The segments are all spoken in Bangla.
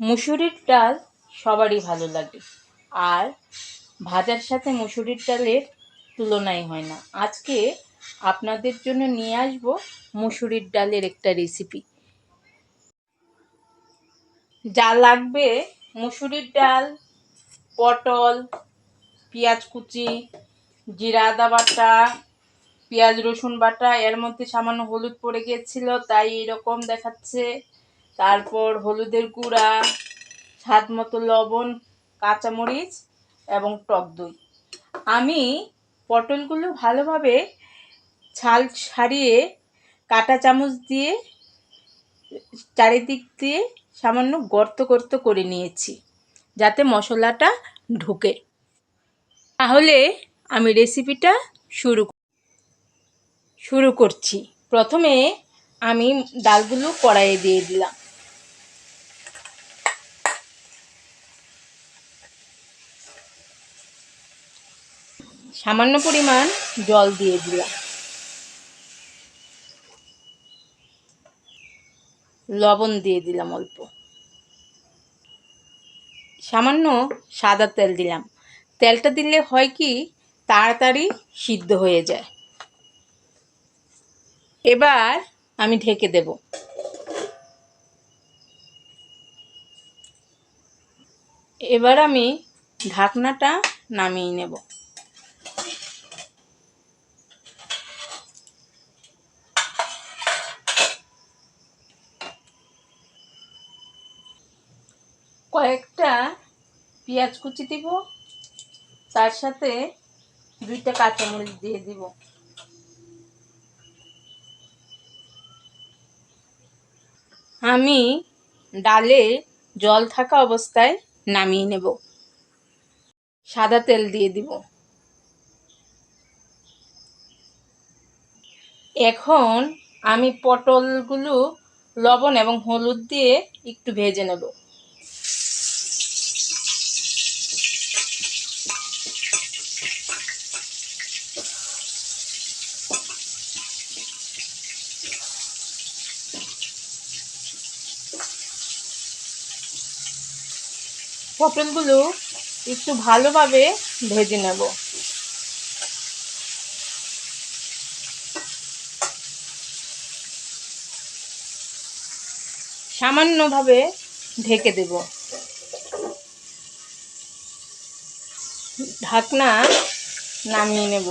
মুসুরির ডাল সবারই ভালো লাগে। আর ভাজার সাথে মুসুরির ডালের তুলনাই হয় না। আজকে আপনাদের জন্য নিয়ে আসব মুসুরির ডালের একটা রেসিপি যা লাগবে মুসুরির ডাল, পটল, পেঁয়াজ কুচি, জিরা আদা বাটা, পেঁয়াজ রসুন বাটা, এর মধ্যে সামান্য হলুদ পড়ে গিয়েছিল, তাই এরকম দেখাচ্ছে। তারপর হলুদের গুঁড়া, স্বাদ মতো লবণ, কাঁচামরিচ এবং টক দই। আমি পটলগুলো ভালোভাবে ছাল ছাড়িয়ে কাঁটা চামচ দিয়ে চারিদিক দিয়ে সামান্য গর্ত গর্ত করে নিয়েছি, যাতে মশলাটা ঢুকে। তাহলে আমি রেসিপিটা শুরু শুরু করছি। প্রথমে আমি ডালগুলো কড়াইয়ে দিয়ে দিলাম। সামান্য পরিমাণ জল দিয়ে দিলাম। লবণ দিয়ে দিলাম অল্প। সামান্য সাদা তেল দিলাম। তেলটা দিলে হয় কি, তাড়াতাড়ি সিদ্ধ হয়ে যায়। এবার আমি ঢেকে দেব। এবার আমি ঢাকনাটা নামিয়ে নেব। কয়েকটা পেঁয়াজ কুচি দিব, তার সাথে দুইটা কাঁচামরিচ দিয়ে দিব। আমি ডালে জল থাকা অবস্থায় নামিয়ে নেব। সাদা তেল দিয়ে দিব। এখন আমি পটলগুলো লবণ এবং হলুদ দিয়ে একটু ভেজে নেব। পটলগুলো একটু ভালোভাবে ভেজে নেব। সামান্যভাবে ঢেকে দেব। ঢাকনা নামিয়ে নেব।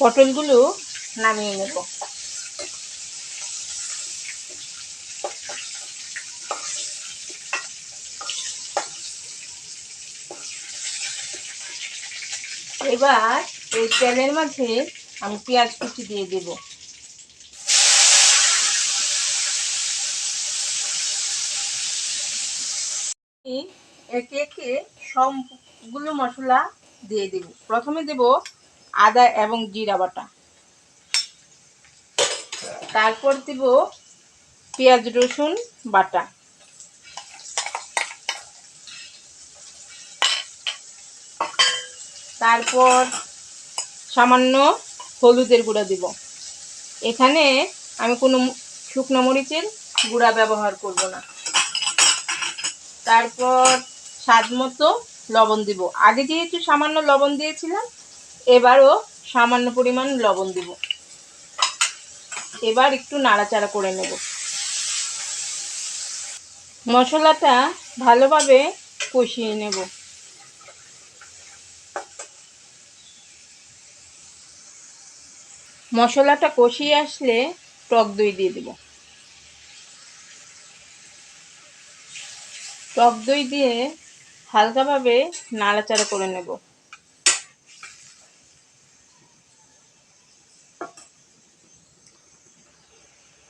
পটলগুলো নামিয়ে নেব। এবার এই তেলের মাঝে আমি পেঁয়াজ কুচি দিয়ে দেব। একে একে সবগুলো মশলা দিয়ে দেব। প্রথমে দেব আদা এবং জিরা বাটা। তারপর দেব পেঁয়াজ, রসুন বাটা। তারপর সামান্য হলুদের গুঁড়া দিব। এখানে আমি কোনো শুকনো মরিচের গুঁড়া ব্যবহার করব না। তারপর স্বাদ মতো লবণ দিব। আগে যেহেতু সামান্য লবণ দিয়েছিলাম এবারও সামান্য পরিমাণ লবণ দিব। এবার একটু নাড়াচাড়া করে নেব। মশলাটা ভালোভাবে কষিয়ে নেব। মশলাটা কষিয়ে আসলে টক দই দিয়ে দেব। টক দই দিয়ে হালকাভাবে নাড়াচাড়া করে নেব।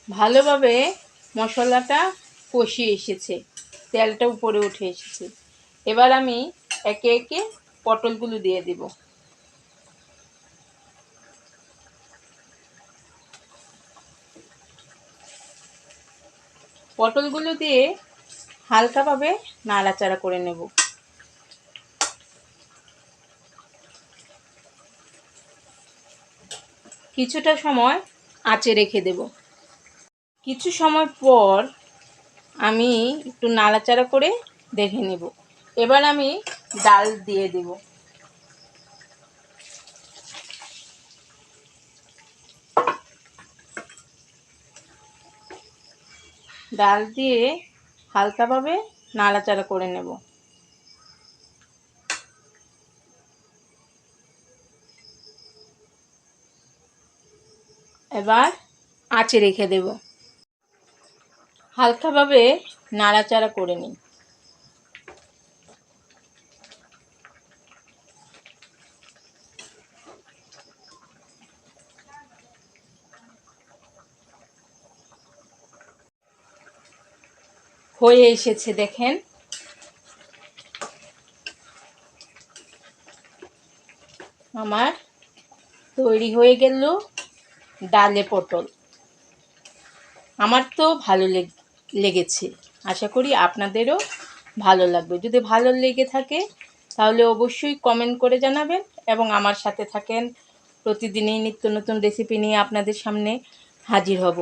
ভালোভাবে মশলাটা কষিয়ে এসেছে, তেলটা উপরে উঠে এসেছে। এবার আমি একে একে পটলগুলো দিয়ে দেব। পটলগুলো দিয়ে হালকাভাবে নাড়াচাড়া করে নেব। কিছুটা সময় আঁচে রেখে দেব। কিছু সময় পর আমি একটু নাড়াচাড়া করে দেখে নেব। এবার আমি ডাল দিয়ে দেব। ডাল দিয়ে হালকাভাবে নাড়াচাড়া করে নেব। এবার আঁচে রেখে দেব। হালকাভাবে নাড়াচাড়া করে নিই হয়ে এসেছে, দেখেন। আমার তৈরি হয়ে গেল ডালে পটল। আমার তো ভালো লেগ- লেগেছে। আশা করি আপনাদেরও ভালো লাগবে। যদি ভালো লেগে থাকে, তাহলে অবশ্যই কমেন্ট করে জানাবেন এবং আমার সাথে থাকেন। প্রতিদিনই নিত্য নতুন রেসিপি নিয়ে আপনাদের সামনে হাজির হব।